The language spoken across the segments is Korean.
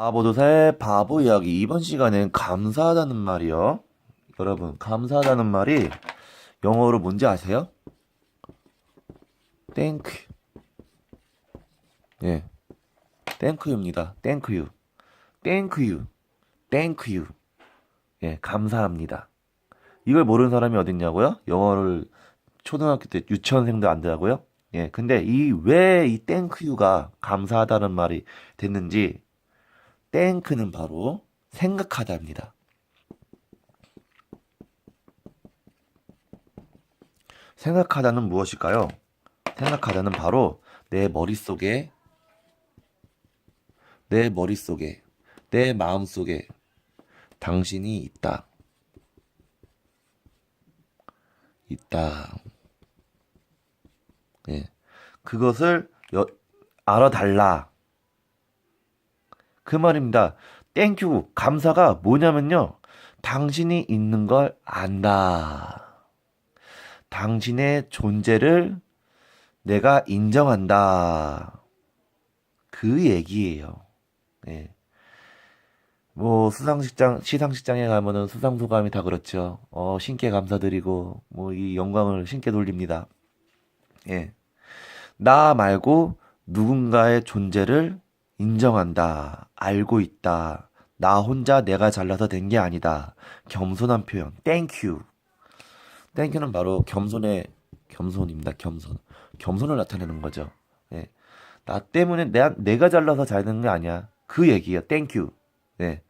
바보도사의 바보 이야기. 이번 시간엔 감사하다는 말이요. 여러분, 감사하다는 말이 영어로 뭔지 아세요? 땡큐. 예. 땡큐입니다. 땡큐. 땡큐. 땡큐. 예, 감사합니다. 이걸 모르는 사람이 어딨냐고요? 영어를 초등학교 때 유치원생도 안 되라고요? 예, 근데 이 왜이 땡큐가 감사하다는 말이 됐는지 땡크는 바로 생각하다입니다. 생각하다는 무엇일까요? 생각하다는 바로 내 머릿속에 내 머릿속에 내 마음속에 당신이 있다. 있다. 예. 그것을 여- 알아달라. 그 말입니다. 땡큐, 감사가 뭐냐면요. 당신이 있는 걸 안다. 당신의 존재를 내가 인정한다. 그 얘기예요. 예. 뭐 수상식장 시상식장에 가면은 수상 소감이 다 그렇죠. 어, 신께 감사드리고 뭐 이 영광을 신께 돌립니다. 예. 나 말고 누군가의 존재를 인정한다. 알고 있다. 나 혼자 내가 잘나서 된 게 아니다. 겸손한 표현. 땡큐. 땡큐는 바로 겸손의 겸손입니다. 겸손. 겸손을 나타내는 거죠. 예. 나 때문에 내가, 내가 잘나서 잘 되는 게 아니야. 그 얘기야. 땡큐. 네.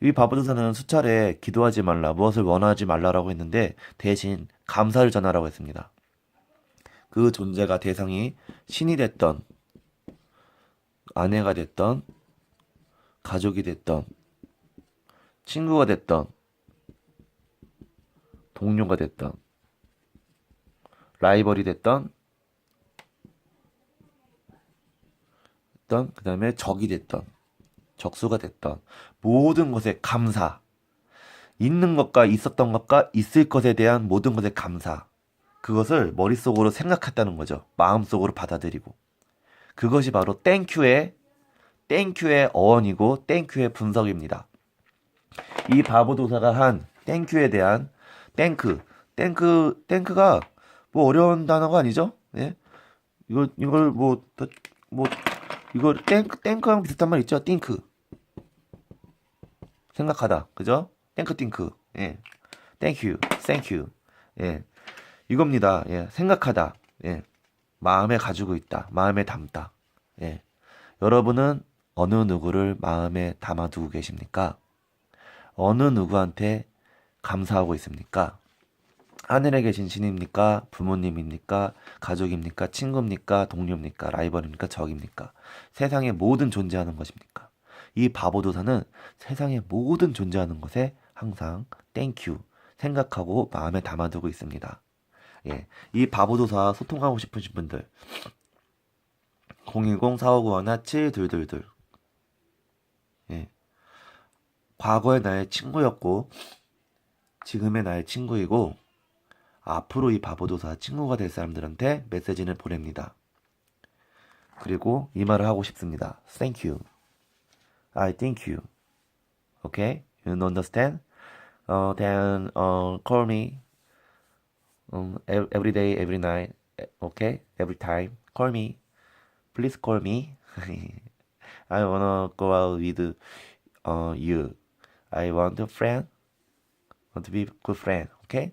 이 바보도사는 수차례 기도하지 말라, 무엇을 원하지 말라라고 했는데 대신 감사를 전하라고 했습니다. 그 존재가 대상이 신이 됐던, 아내가 됐던, 가족이 됐던, 친구가 됐던, 동료가 됐던, 라이벌이 됐던, 그 다음에 적이 됐던, 적수가 됐던 모든 것에 감사. 있는 것과 있었던 것과 있을 것에 대한 모든 것에 감사. 그것을 머릿속으로 생각했다는 거죠. 마음속으로 받아들이고. 그것이 바로 땡큐의 땡큐의 어원이고 땡큐의 분석입니다. 이 바보 도사가 한 땡큐에 대한 땡크. 땡크 땡크가 뭐 어려운 단어가 아니죠? 예? 이걸 이걸 뭐뭐 이거 땡크 땡크랑 비슷한 말 있죠? 띵크. 생각하다. 그죠? 땡크 띵크. 예. 땡큐. 땡큐. 예. 이겁니다. 예. 생각하다. 예. 마음에 가지고 있다. 마음에 담다. 예. 여러분은 어느 누구를 마음에 담아두고 계십니까? 어느 누구한테 감사하고 있습니까? 하늘에 계신 신입니까? 부모님입니까? 가족입니까? 친구입니까? 동료입니까? 라이벌입니까? 적입니까? 세상에 모든 존재하는 것입니까? 이 바보도사는 세상의 모든 존재하는 것에 항상 땡큐 생각하고 마음에 담아두고 있습니다. 예, 이 바보도사 소통하고 싶으신 분들 010-4591-7222 예, 과거의 나의 친구였고 지금의 나의 친구이고 앞으로 이 바보도사 친구가 될 사람들한테 메시지를 보냅니다. 그리고 이 말을 하고 싶습니다. Thank you. I thank you. Okay? You understand? Uh, then uh, call me um, ev- every day, every night. Okay? Every time. Call me. Please call me. I wanna go out with uh, you. I want a friend. Want to be good friend. Okay?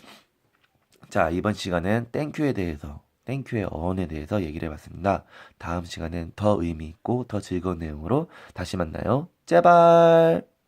자, 이번 시간엔 땡큐에 대해서, 땡큐의 어원에 대해서 얘기를 해봤습니다. 다음 시간엔 더 의미 있고 더 즐거운 내용으로 다시 만나요. 제발!